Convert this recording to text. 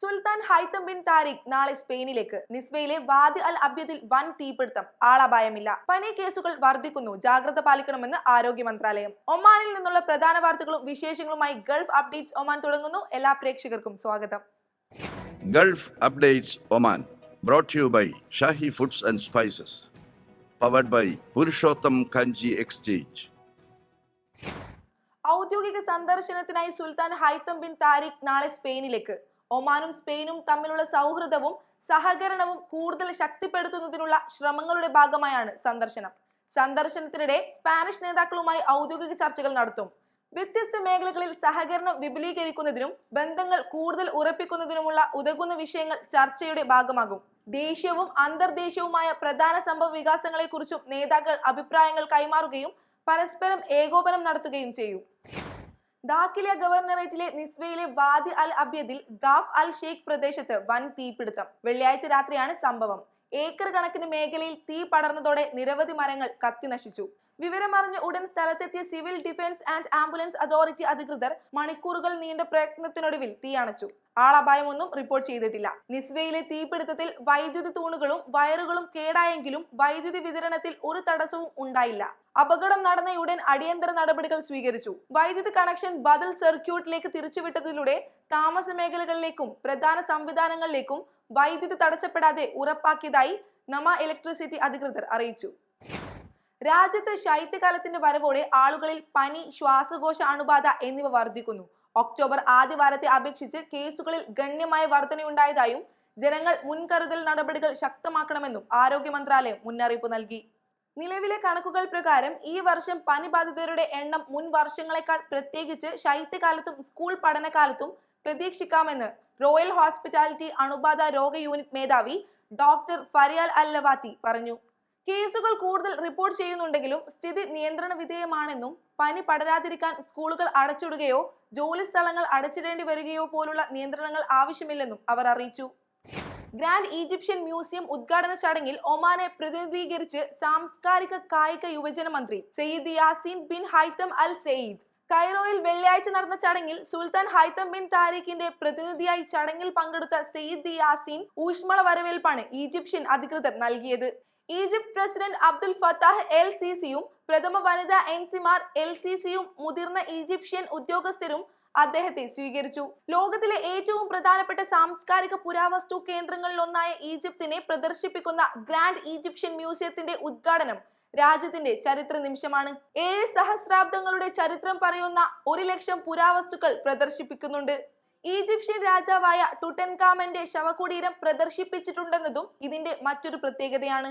സുൽത്താൻ Haitham bin Tariq നാളെ സ്പെയിനിലേക്ക്. നിസ്വയിലെ വാദി അൽ അബ്യദിൽ വൻ തീപിടുത്തം. ആളപായമില്ല. പനി കേസുകൾ വർദ്ധിക്കുന്നു ജാഗ്രത പാലിക്കണമെന്ന് ആരോഗ്യ മന്ത്രാലയം. ഒമാനിൽ നിന്നുള്ള പ്രധാന വാർത്തകളും വിശേഷങ്ങളുമായി ഗൾഫ് അപ്ഡേറ്റ്സ് ഒമാൻ തുടങ്ങുന്നു. എല്ലാ പ്രേക്ഷകർക്കും സ്വാഗതം. Gulf updates Oman brought you by Shahi foods and spices powered by Purushottam Kanji exchange ഔദ്യോഗിക സന്ദർശനത്തിനായി സുൽത്താൻ ഹൈത്തം ബിൻ താരിഖ് നാളെ സ്പെയിനിലേക്ക്. ഒമാനും സ്പെയിനും തമ്മിലുള്ള സൗഹൃദവും സഹകരണവും കൂടുതൽ ശക്തിപ്പെടുത്തുന്നതിനുള്ള ശ്രമങ്ങളുടെ ഭാഗമായാണ് സന്ദർശനം. സന്ദർശനത്തിനിടെ സ്പാനിഷ് നേതാക്കളുമായി ഔദ്യോഗിക ചർച്ചകൾ നടത്തും. വ്യത്യസ്ത മേഖലകളിൽ സഹകരണം വിപുലീകരിക്കുന്നതിനും ബന്ധങ്ങൾ കൂടുതൽ ഉറപ്പിക്കുന്നതിനുമുള്ള ഉതകുന്ന വിഷയങ്ങൾ ചർച്ചയുടെ ഭാഗമാകും. ദേശീയവും അന്തർദേശീയവുമായ പ്രധാന സംഭവ വികാസങ്ങളെക്കുറിച്ചും നേതാക്കൾ അഭിപ്രായങ്ങൾ കൈമാറുകയും പരസ്പരം ഏകോപനം നടത്തുകയും ചെയ്യും. ദാക്കിലിയ ഗവർണറേറ്റിലെ നിസ്വയിലെ വാദി അൽ അബ്യദിൽ ഗാഫ് അൽ ഷെയ്ഖ് പ്രദേശത്ത് വൻ തീപിടുത്തം. വെള്ളിയാഴ്ച രാത്രിയാണ് സംഭവം. ഏക്കർ കണക്കിന് മേഖലയിൽ തീ പടർന്നതോടെ നിരവധി മരങ്ങൾ കത്തി നശിച്ചു. വിവരമറിഞ്ഞ ഉടൻ സ്ഥലത്തെത്തിയ civil defence and ambulance authority അധികൃതർ മണിക്കൂറുകൾ നീണ്ട പ്രയത്നത്തിനൊടുവിൽ തീയണച്ചു ആളപായമൊന്നും റിപ്പോർട്ട് ചെയ്തിട്ടില്ല. നിസ്വയിലെ തീപിടുത്തത്തിൽ വൈദ്യുതി തൂണുകളും വയറുകളും കേടായെങ്കിലും വൈദ്യുതി വിതരണത്തിൽ ഒരു തടസ്സവും ഉണ്ടായില്ല. അപകടം നടന്നയുടൻ അടിയന്തര നടപടികൾ സ്വീകരിച്ചു. വൈദ്യുതി കണക്ഷൻ ബദൽ സർക്യൂട്ടിലേക്ക് തിരിച്ചുവിട്ടതിലൂടെ താമസ മേഖലകളിലേക്കും പ്രധാന സംവിധാനങ്ങളിലേക്കും വൈദ്യുതി തടസ്സപ്പെടാതെ ഉറപ്പാക്കിയതായി നമ ഇലക്ട്രിസിറ്റി അധികൃതർ അറിയിച്ചു. രാജ്യത്ത് ശൈത്യകാലത്തിന്റെ വരവോടെ ആളുകളിൽ പനി ശ്വാസകോശ അണുബാധ എന്നിവ വർദ്ധിക്കുന്നു. ഒക്ടോബർ ആദ്യ വാരത്തെ അപേക്ഷിച്ച് കേസുകളിൽ ഗണ്യമായ വർധനയുണ്ടായതായും ജനങ്ങൾ മുൻകരുതൽ നടപടികൾ ശക്തമാക്കണമെന്നും ആരോഗ്യ മന്ത്രാലയം മുന്നറിയിപ്പ് നൽകി. നിലവിലെ കണക്കുകൾ പ്രകാരം ഈ വർഷം പനി ബാധിതരുടെ എണ്ണം മുൻ വർഷങ്ങളെക്കാൾ പ്രത്യേകിച്ച് ശൈത്യകാലത്തും സ്കൂൾ പഠനകാലത്തും പ്രതീക്ഷിക്കാമെന്ന് റോയൽ ഹോസ്പിറ്റാലിറ്റി അണുബാധ രോഗ യൂണിറ്റ് മേധാവി ഡോക്ടർ ഫരിയാൽ അല്ലവാത്തി പറഞ്ഞു. കേസുകൾ കൂടുതൽ റിപ്പോർട്ട് ചെയ്യുന്നുണ്ടെങ്കിലും സ്ഥിതി നിയന്ത്രണ വിധേയമാണെന്നും പനി പടരാതിരിക്കാൻ സ്കൂളുകൾ അടച്ചിടുകയോ ജോലി സ്ഥലങ്ങൾ അടച്ചിടേണ്ടി വരികയോ പോലുള്ള നിയന്ത്രണങ്ങൾ ആവശ്യമില്ലെന്നും അവർ അറിയിച്ചു. ഗ്രാൻഡ് ഈജിപ്ഷ്യൻ മ്യൂസിയം ഉദ്ഘാടന ചടങ്ങിൽ ഒമാനെ പ്രതിനിധീകരിച്ച് സാംസ്കാരിക കായിക യുവജന മന്ത്രി Sayyid Yazin bin Haitham Al Said. കൈറോയിൽ വെള്ളിയാഴ്ച നടന്ന ചടങ്ങിൽ സുൽത്താൻ ഹൈത്തം ബിൻ താരിഖിന്റെ പ്രതിനിധിയായി ചടങ്ങിൽ പങ്കെടുത്ത സെയ്ദ് യാസീൻ ഊഷ്മള വരവേൽപ്പാണ് ഈജിപ്ഷ്യൻ അധികൃതർ നൽകിയത്. Egypt president Abdel Fattah El C സിയും പ്രഥമ വനിതാ എൻ സിമാർ എൽ സി സിയും മുതിർന്ന ഈജിപ്ഷ്യൻ ഉദ്യോഗസ്ഥരും അദ്ദേഹത്തെ സ്വീകരിച്ചു. ലോകത്തിലെ ഏറ്റവും പ്രധാനപ്പെട്ട സാംസ്കാരിക പുരാവസ്തു കേന്ദ്രങ്ങളിലൊന്നായ ഈജിപ്തിനെ പ്രദർശിപ്പിക്കുന്ന ഗ്രാൻഡ് ഈജിപ്ഷ്യൻ മ്യൂസിയത്തിന്റെ ഉദ്ഘാടനം രാജ്യത്തിന്റെ ചരിത്ര നിമിഷമാണ്. ഏഴ് സഹസ്രാബ്ദങ്ങളുടെ ചരിത്രം പറയുന്ന ഒരു ലക്ഷം പുരാവസ്തുക്കൾ പ്രദർശിപ്പിക്കുന്നുണ്ട്. ഈജിപ്ഷ്യൻ രാജാവായ ടുട്ടൻകാമന്റെ ശവകുടീരം പ്രദർശിപ്പിച്ചിട്ടുണ്ടെന്നതും ഇതിന്റെ മറ്റൊരു പ്രത്യേകതയാണ്.